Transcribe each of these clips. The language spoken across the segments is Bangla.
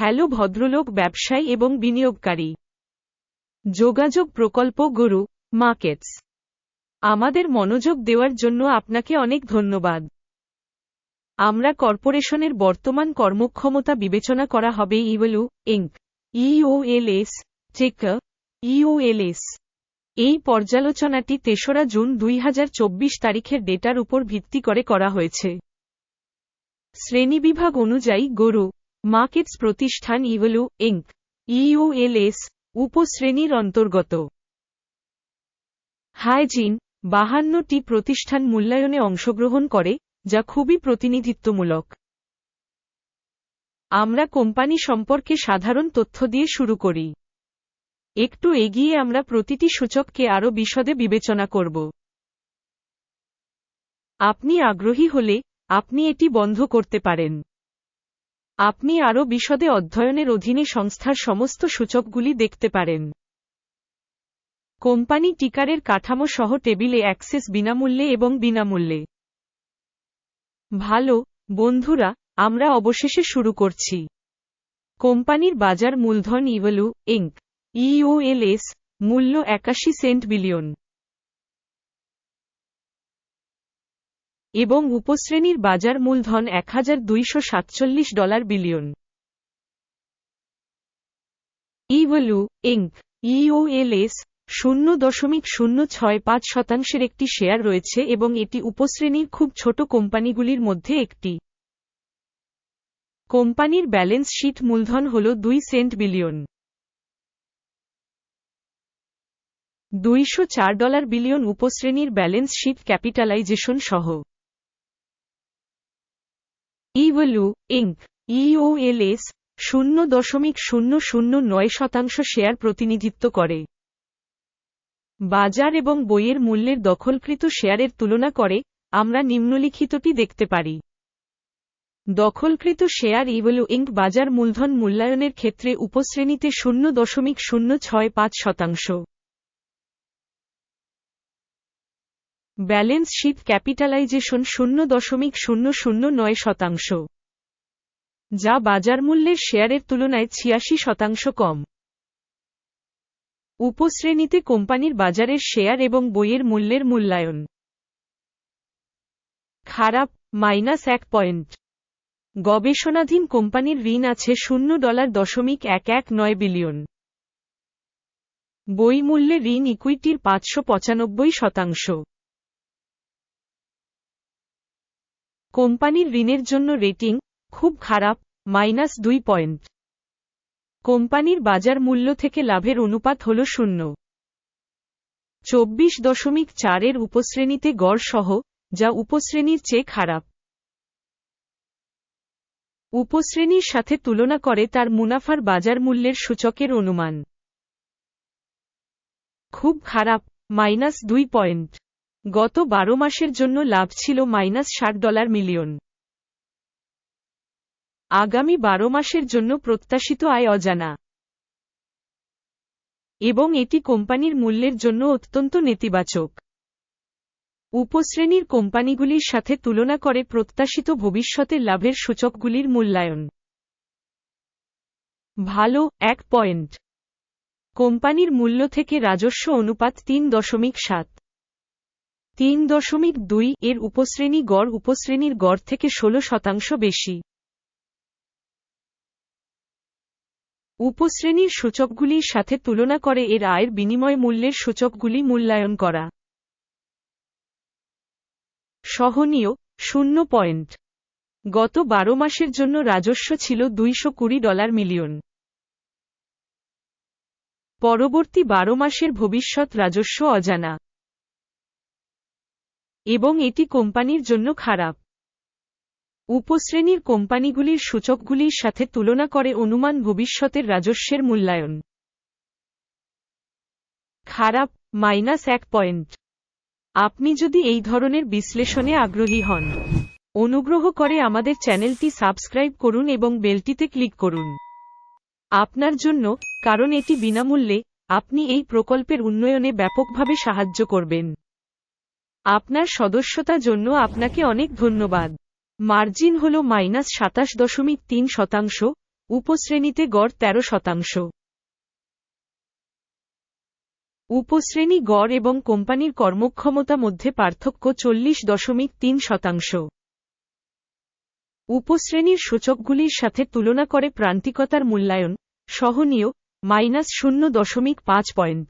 হ্যালো ভদ্রলোক, ব্যবসায়ী এবং বিনিয়োগকারী। যোগাযোগ প্রকল্প গুরু, মার্কেটস। আমাদের মনোযোগ দেওয়ার জন্য আপনাকে অনেক ধন্যবাদ। আমরা কর্পোরেশনের বর্তমান কর্মক্ষমতা বিবেচনা করা হবে ইওএলু ইঙ্ক ইওএলএস চেক ইওএলএস এই পর্যালোচনাটি তেসরা জুন দুই হাজার চব্বিশ তারিখের ডেটার উপর ভিত্তি করে করা হয়েছে। শ্রেণীবিভাগ অনুযায়ী গরু মার্কেটস প্রতিষ্ঠান ইভেলু ইঙ্ক ইউএলএস উপশ্রেণীর অন্তর্গত হাইজিন বাহান্নটি প্রতিষ্ঠান মূল্যায়নে অংশগ্রহণ করে যা খুবই প্রতিনিধিত্বমূলক আমরা কোম্পানি সম্পর্কে সাধারণ তথ্য দিয়ে শুরু করি একটু এগিয়ে আমরা প্রতিটি সূচককে আরও বিশদে বিবেচনা করব আপনি আগ্রহী হলে আপনি এটি বন্ধ করতে পারেন আপনি আরও বিশদে অধ্যয়নের অধীনে সংস্থার সমস্ত সূচকগুলি দেখতে পারেন। কোম্পানি টিকারের কাঠামো সহ টেবিলে অ্যাক্সেস বিনামূল্যে এবং বিনামূল্যে। ভালো, বন্ধুরা, আমরা অবশেষে শুরু করছি। কোম্পানির বাজার মূলধন ইভেলু ইঙ্ক, ইওএলএস, মূল্য একাশি সেন্ট বিলিয়ন। এবং উপশ্রেণীর বাজার মূলধন এক হাজার দুইশ সাতচল্লিশ ডলার বিলিয়ন। ইভলু ইঙ্ক ইওএলএস শূন্য দশমিক শূন্য ছয় পাঁচ শতাংশের একটি শেয়ার রয়েছে এবং এটি উপশ্রেণীর খুব ছোট কোম্পানিগুলির মধ্যে একটি। কোম্পানির ব্যালেন্স শীট মূলধন হল দুই সেন্ট বিলিয়ন। দুইশো চার ডলার বিলিয়ন উপশ্রেণীর ব্যালেন্স শীট ক্যাপিটালাইজেশন সহ। ইভেলু, ইঙ্ক ইওএলএস শূন্য দশমিক শূন্য শূন্য নয় শতাংশ শেয়ার প্রতিনিধিত্ব করে। বাজার এবং বইয়ের মূল্যের দখলকৃত শেয়ারের তুলনা করে, আমরা নিম্নলিখিতটি দেখতে পারি। দখলকৃত শেয়ার ইভেলু, ইঙ্ক বাজার মূলধন মূল্যায়নের ক্ষেত্রে উপশ্রেণীতে শূন্য দশমিক শূন্য ছয় পাঁচ শতাংশ। ব্যালেন্স শীট ক্যাপিটালাইজেশন শূন্য দশমিক শূন্য শূন্য নয় শতাংশ, যা বাজার মূল্যের শেয়ারের তুলনায় ছিয়াশি শতাংশ কম। উপশ্রেণীতে কোম্পানির বাজারের শেয়ার এবং বইয়ের মূল্যের মূল্যায়ন। খারাপ, মাইনাস এক পয়েন্ট। গবেষণাধীন কোম্পানির ঋণ আছে শূন্য ডলার দশমিক এক এক নয় বিলিয়ন। বই মূল্যে ঋণ ইকুইটির পাঁচশো পঁচানব্বই শতাংশ। কোম্পানির ঋণের জন্য রেটিং খুব খারাপ, মাইনাস দুই পয়েন্ট। কোম্পানির বাজার মূল্য থেকে লাভের অনুপাত হল শূন্য। চব্বিশ দশমিক চারের উপশ্রেণীতে গড় সহ, যা উপশ্রেণীর চেয়ে খারাপ। উপশ্রেণীর সাথে তুলনা করে তার মুনাফার বাজার মূল্যের সূচকের অনুমান। খুব খারাপ, মাইনাস দুই পয়েন্ট। গত বারো মাসের জন্য লাভ ছিল মাইনাস ষাট ডলার মিলিয়ন। আগামী বারো মাসের জন্য প্রত্যাশিত আয় অজানা। এবং এটি কোম্পানির মূল্যের জন্য অত্যন্ত নেতিবাচক। উপশ্রেণীর কোম্পানিগুলির সাথে তুলনা করে প্রত্যাশিত ভবিষ্যতে লাভের সূচকগুলির মূল্যায়ন। ভালো, এক পয়েন্ট। কোম্পানির মূল্য থেকে রাজস্ব অনুপাত তিন দশমিক সাত। তিন দশমিক দুই এর উপশ্রেণী গড় উপশ্রেণীর গড় থেকে ষোলো শতাংশ বেশি। উপশ্রেণীর সূচকগুলির সাথে তুলনা করে এর আয়ের বিনিময় মূল্যের সূচকগুলি মূল্যায়ন করা। সহনীয়, শূন্য পয়েন্ট। গত বারো মাসের জন্য রাজস্ব ছিল দুইশো কুড়ি ডলার মিলিয়ন। পরবর্তী বারো মাসের ভবিষ্যৎ রাজস্ব অজানা। এবং এটি কোম্পানির জন্য খারাপ। উপশ্রেণীর কোম্পানিগুলির সূচকগুলির সাথে তুলনা করে অনুমান ভবিষ্যতের রাজস্বের মূল্যায়ন। খারাপ, মাইনাস এক পয়েন্ট। আপনি যদি এই ধরনের বিশ্লেষণে আগ্রহী হন, অনুগ্রহ করে আমাদের চ্যানেলটি সাবস্ক্রাইব করুন এবং বেলটিতে ক্লিক করুন। আপনার জন্য, কারণ এটি বিনামূল্যে, আপনি এই প্রকল্পের উন্নয়নে ব্যাপকভাবে সাহায্য করবেন। আপনার সদস্যতা জন্য আপনাকে অনেক ধন্যবাদ। মার্জিন হল মাইনাস সাতাশ দশমিক তিন শতাংশ, উপশ্রেণীতে গড় তেরো শতাংশ। উপশ্রেণী গড় এবং কোম্পানির কর্মক্ষমতা মধ্যে পার্থক্য চল্লিশ দশমিক তিন শতাংশ। উপশ্রেণীর সূচকগুলির সাথে তুলনা করে প্রান্তিকতার মূল্যায়ন, সহনীয়, মাইনাস শূন্য দশমিক পাঁচ পয়েন্ট।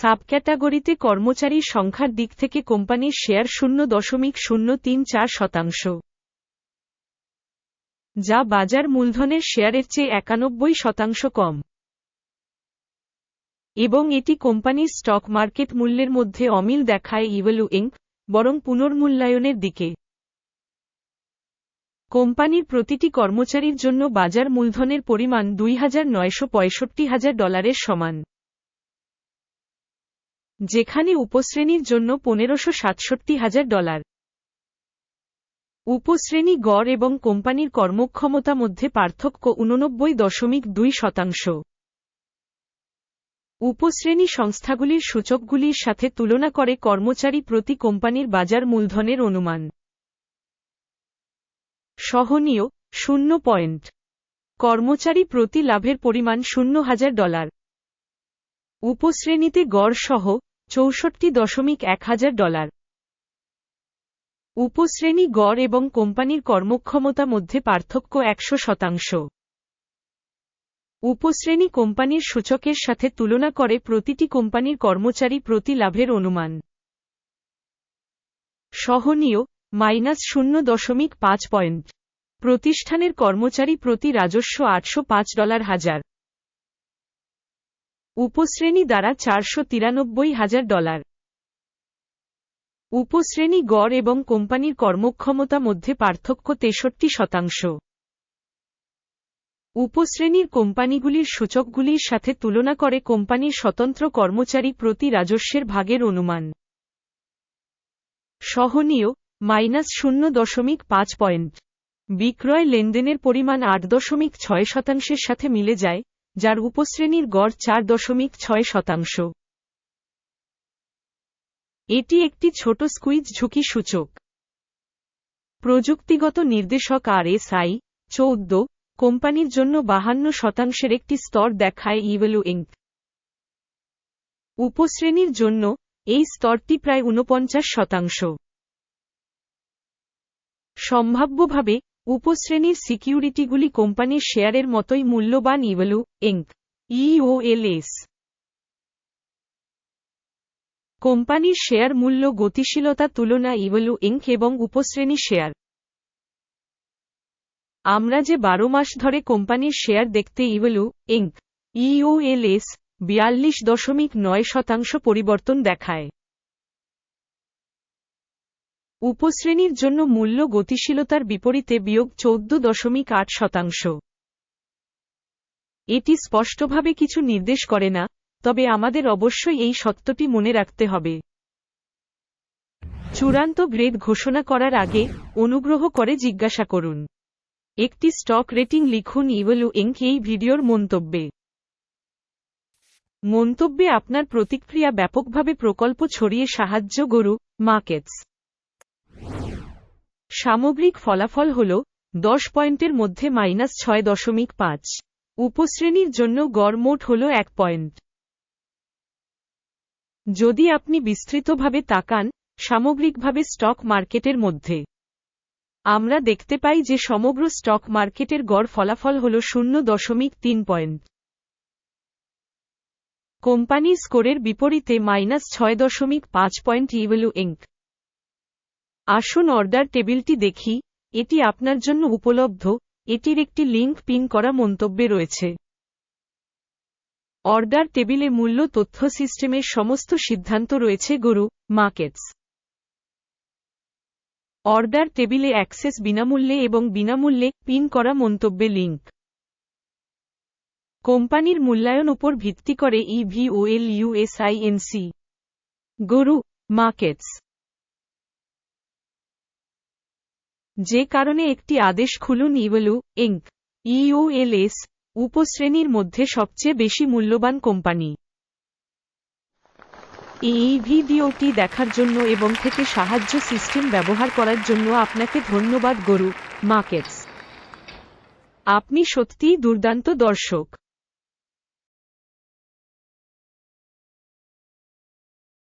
সাবক্যাটাগরিতে কর্মচারীর সংখ্যার দিক থেকে কোম্পানির শেয়ার শূন্য দশমিক শূন্য তিন চার শতাংশ। যা বাজার মূলধনের শেয়ারের চেয়ে একানব্বই শতাংশ কম। এবং এটি কোম্পানির স্টক মার্কেট মূল্যের মধ্যে অমিল দেখায় ইভেলু ইঙ্ক বরং পুনর্মূল্যায়নের দিকে। কোম্পানির প্রতিটি কর্মচারীর জন্য বাজার মূলধনের পরিমাণ দুই হাজার নয়শো পঁয়ষট্টি হাজার ডলারের সমান। যেখানে উপশ্রেণীর জন্য পনেরোশো সাতষট্টি হাজার ডলার। উপশ্রেণী গড় এবং কোম্পানির কর্মক্ষমতা মধ্যে পার্থক্য উননব্বই দশমিক দুই শতাংশ। উপশ্রেণী সংস্থাগুলির সূচকগুলির সাথে তুলনা করে কর্মচারী প্রতি কোম্পানির বাজার মূলধনের অনুমান। সহনীয়, শূন্য পয়েন্ট। কর্মচারী প্রতি লাভের পরিমাণ শূন্য হাজার ডলার। উপশ্রেণীতে গড় সহ চৌষট্টি দশমিক এক হাজার ডলার। উপশ্রেণী গড় এবং কোম্পানির কর্মক্ষমতা মধ্যে পার্থক্য একশো শতাংশ। উপশ্রেণী কোম্পানির সূচকের সাথে তুলনা করে প্রতিটি কোম্পানির কর্মচারী প্রতি লাভের অনুমান। সহনীয়, মাইনাস শূন্য দশমিক পাঁচ পয়েন্ট। প্রতিষ্ঠানের কর্মচারী প্রতি রাজস্ব আটশো পাঁচ ডলার হাজার। উপশ্রেণী দ্বারা চারশো তিরানব্বই হাজার ডলার। উপশ্রেণী গড় এবং কোম্পানির কর্মক্ষমতা মধ্যে পার্থক্য তেষট্টি শতাংশ। উপশ্রেণীর কোম্পানিগুলির সূচকগুলির সাথে তুলনা করে কোম্পানির স্বতন্ত্র কর্মচারী প্রতি রাজস্বের ভাগের অনুমান। সহনীয়, মাইনাস শূন্য দশমিক পাঁচ পয়েন্ট। বিক্রয় লেনদেনের পরিমাণ আট দশমিক ছয় শতাংশের সাথে মিলে যায় যার উপশ্রেণীর গড় চার দশমিক ছয় শতাংশ। এটি একটি ছোট স্কুইজ ঝুঁকি সূচক। প্রযুক্তিগত নির্দেশক আর এস আই চৌদ্দ, কোম্পানির জন্য বাহান্ন শতাংশের একটি স্তর দেখায় ইভেলু ইঙ্ক। উপশ্রেণীর জন্য এই স্তরটি প্রায় ঊনপঞ্চাশ শতাংশ। সম্ভাব্যভাবে উপশ্রেণীর সিকিউরিটিগুলি কোম্পানির শেয়ারের মতোই মূল্যবান ইভেলু, ইঙ্ক ইওএলএস কোম্পানির শেয়ার মূল্য গতিশীলতা তুলনা ইভেলু, ইঙ্ক এবং উপশ্রেণী শেয়ার। আমরা যে বারো মাস ধরে কোম্পানির শেয়ার দেখতে ইভেলু, ইঙ্ক ইওএলএস বিয়াল্লিশ দশমিক নয় শতাংশ পরিবর্তন দেখায়। উপশ্রেণীর জন্য মূল্য গতিশীলতার বিপরীতে বিয়োগ চৌদ্দ দশমিক আট শতাংশ। এটি স্পষ্টভাবে কিছু নির্দেশ করে না, তবে আমাদের অবশ্যই এই সত্যটি মনে রাখতে হবে। চূড়ান্ত গ্রেড ঘোষণা করার আগে অনুগ্রহ করে জিজ্ঞাসা করুন। একটি স্টক রেটিং লিখুন ইভেলু ইঙ্ক এই ভিডিওর মন্তব্যে। মন্তব্যে আপনার প্রতিক্রিয়া ব্যাপকভাবে প্রকল্প ছড়িয়ে সাহায্য গরু, মার্কেটস। সামগ্রিক ফলাফল হল দশ পয়েন্টের মধ্যে মাইনাস ছয় দশমিক পাঁচ। উপশ্রেণীর জন্য গড় মোট হল এক পয়েন্ট। যদি আপনি বিস্তৃতভাবে তাকান, সামগ্রিকভাবে স্টক মার্কেটের মধ্যে, আমরা দেখতে পাই যে সমগ্র স্টক মার্কেটের গড় ফলাফল হল শূন্য দশমিক তিন পয়েন্ট। কোম্পানি স্কোরের বিপরীতে মাইনাস ছয় দশমিক পাঁচ পয়েন্ট ইভেলু ইঙ্ক। আসুন অর্ডার টেবিলটি দেখি। এটি আপনার জন্য উপলব্ধ। এটির একটি লিঙ্ক পিন করা মন্তব্যে রয়েছে। অর্ডার টেবিলে মূল্য, তথ্য সিস্টেমের সমস্ত সিদ্ধান্ত রয়েছে, গরু মার্কেটস অর্ডার টেবিলে অ্যাক্সেস বিনামূল্যে এবং বিনামূল্যে পিন করা মন্তব্যে লিঙ্ক কোম্পানির মূল্যায়ন উপর ভিত্তি করে ইভিওএল ইউএসআইএনসি গরু মার্কেটস যে কারণে একটি আদেশ খুলুন ইভেলু ইঙ্ক ইউএলএস, উপশ্রেণীর মধ্যে সবচেয়ে বেশি মূল্যবান কোম্পানি। এই ভিডিওটি দেখার জন্য এবং থেকে সাহায্য সিস্টেম ব্যবহার করার জন্য আপনাকে ধন্যবাদ, গরু, মার্কেটস। আপনি সত্যিই দুর্দান্ত দর্শক।